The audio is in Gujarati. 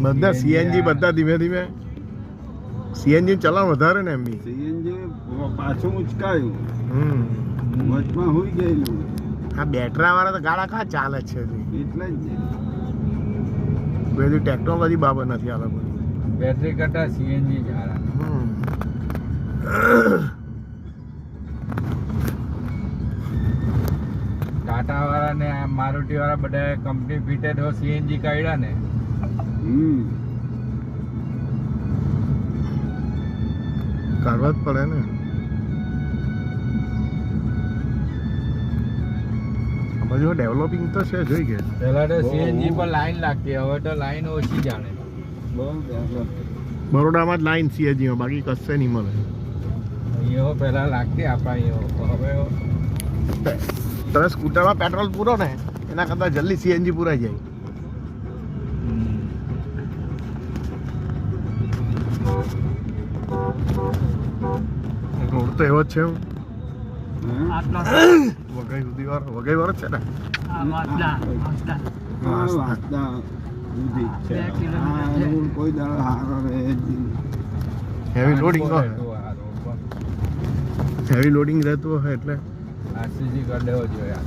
બધા સીએનજી બધા ધીમે ધીમે. સીએનજી ચલાવ વધારે ને એમ બી. સીએનજી પાછું ઉચકાયું. હમ. વચમાં હોઈ ગયેલું. આ બેટરા વાળા તો ગાડા કા ચાલે છે? એટલે જ. બધી ટેકનોલોજી બાબત નથી આ લોકો. બેટરી કરતા સીએનજી સારા ટાટા વાળા ને મારુતિ વાળા બધા કંપની ફિટેડ સીએનજી કાઢ્યા ને. કાઢવા જ પડે ને. બધું ડેવલપિંગ તો છે જોઈ કે. પહેલા તો સીએનજી પર લાઈન લાગતી હવે તો લાઈન ઓછી જાણે. બહુ બરોડામાં જ લાઈન સીએનજીમાં બાકી કશે નહીં મળે. અહીંયા પહેલા લાગતી આપણા અહીંયા હવે તમે સ્કૂટરમાં પેટ્રોલ પૂરો ને એના કરતાં જલ્દી સીએનજી પૂરાઈ જાય. રોડ તો એવો જ છે. વઘઈ સુધી વાળો વઘઈ વાળો છે ને. હેવી લોડિંગ હેવી લોડિંગ રહેતું હોય એટલે. આરસીસી કરી દેવો જોઈએ.